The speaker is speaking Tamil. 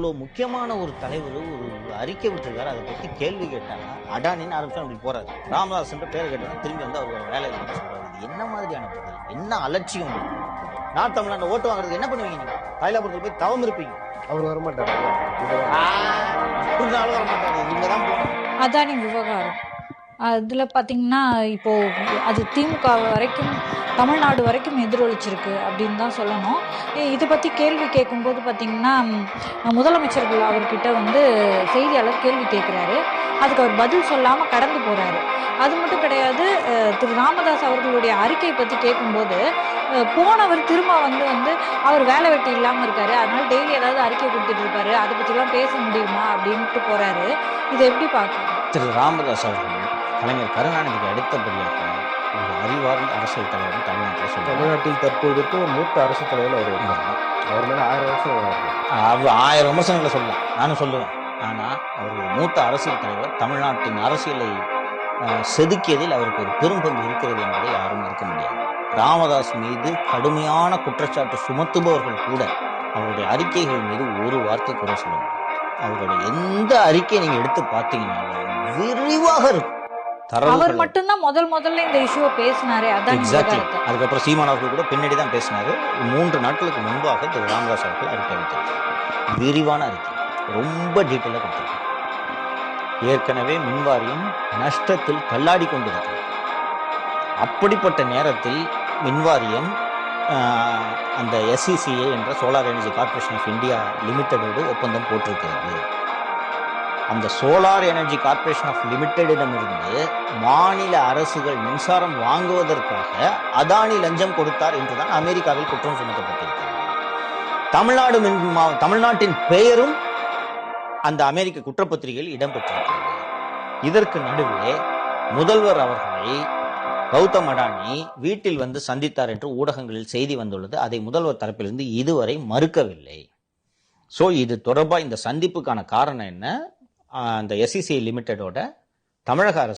அவ்வளோ முக்கியமான ஒரு தலைவர் ஒரு அறிக்கை விட்டுருக்காரு. அதை பத்தி கேள்வி கேட்டாங்க அடானின்னு ஆரம்பிச்சா அப்படி போறாரு. ராமதாஸ் பேர் கேட்டாங்க திரும்பி வந்து அவர் வேலை இல்லைன்னு சொல்றாரு. இது என்ன மாதிரியான பதில்? என்ன அலட்சியம்? நான் தமிழ்நாட்டில் ஓட்டு வாங்குறது என்ன பண்ணுவீங்க நீங்க? தைலாபுரத்தில் போய் தவம் இருப்பீங்க. அவர் வரமாட்டாரு. அப்படினாலும் வர மாட்டாரு நீங்க தான் போகணும் அதானி விவகாரம். அதில் பார்த்திங்கன்னா இப்போது அது திமுக வரைக்கும் தமிழ்நாடு வரைக்கும் எதிரொலிச்சிருக்கு அப்படின்னு தான் சொல்லணும். இதை பற்றி கேள்வி கேட்கும்போது பார்த்திங்கன்னா முதலமைச்சர்கள் அவர்கிட்ட வந்து செய்தியாளர் கேள்வி கேட்குறாரு அதுக்கு அவர் பதில் சொல்லாமல் கடந்து போகிறாரு அது மட்டும் கிடையாது திரு ராமதாஸ் அவர்களுடைய அறிக்கையை பற்றி கேட்கும்போது போனவர் திரும்ப வந்து வந்து அவர் வேலை வெட்டி இல்லாமல் இருக்காரு. அதனால டெய்லி ஏதாவது அறிக்கை கொடுத்துட்டு இருப்பாரு. அதை பற்றிலாம் பேச முடியுமா அப்படின்ட்டு போகிறாரு இதை எப்படி பார்க்கலாம் திரு ராமதாஸ் அவர்கள். கலைஞர் கருணாநிதிக்கு அடுத்தபடியாக ஒரு அறிவார்ந்த அரசியல் தலைவர் தமிழ்நாட்டில் சொல்றாங்க தமிழ்நாட்டில் தற்போதைக்கு ஒரு மூத்த அரசு தலைவர் அவர் இருக்காரு. அவர் மேல ஆயிரம் வருஷம் இருக்கு. அவர் ஆயிரம் விமர்சனங்களை சொல்லலாம். நானும் சொல்லுவேன். ஆனால் அவர் ஒரு மூத்த அரசியல் தலைவர். தமிழ்நாட்டின் அரசியலை செதுக்கியதில் அவருக்கு ஒரு பெரும் பங்கு இருக்கிறது என்பதை யாரும் மறுக்க முடியாது. ராமதாஸ் மீது கடுமையான குற்றச்சாட்டு சுமத்துபவர்கள் கூட அவருடைய அறிக்கைகள் மீது ஒரு வார்த்தை குறை சொல்ல முடியும் அவருடைய எந்த அறிக்கையை நீங்க எடுத்து பார்த்தீங்கன்னாலும் விரிவாக இருக்கும். அவர் மட்டும்தான் முதல் முதல்ல இந்த இஷ்யூவை பேசினாரே அதான் எக்ஸாக்ட்லி அதுக்கப்புறம் சீமான் அவர்கள் கூட பின்னாடி தான் பேசினாரு. மூன்று நாட்களுக்கு முன்பாக திரு ராமதாஸ் அவர்கள் அறிக்கை அளித்தார். விரிவான அறிக்கை. ரொம்ப டீட்டெயிலாக கொடுத்தார் ஏற்கனவே மின்வாரியம் நஷ்டத்தில் தள்ளாடி கொண்டிருக்கிறது. அப்படிப்பட்ட நேரத்தில் மின்வாரியம் அந்த எஸ்சிசிஏ என்ற solar energy corporation of India லிமிடெடோடு ஒப்பந்தம் போட்டிருக்கிறது. அந்த சோலார் எனர்ஜி கார்ப்பரேஷன் ஆஃப் லிமிடெடிடமிருந்து மாநில அரசுகள் மின்சாரம் வாங்குவதற்காக அதானி லஞ்சம் கொடுத்தார் என்றுதான் அமெரிக்காவில் குற்றம் சுமத்தப்பட்டிருக்கிறது. தமிழ்நாடு மின் தமிழ்நாட்டின் பெயரும் அந்த அமெரிக்க குற்றப்பத்திரிகையில் இடம்பெற்றிருக்கிறது. இதற்கு நடுவே முதல்வர் அவர்களை கௌதம் அடானி வீட்டில் வந்து சந்தித்தார் என்று ஊடகங்களில் செய்தி வந்துள்ளது. அதை முதல்வர் தரப்பிலிருந்து இதுவரை மறுக்கவில்லை. ஸோ இது தொடர்பாக இந்த சந்திப்புக்கான காரணம் என்ன? அந்த எஸ்சிசி லிமிடெடோட தமிழக அரசு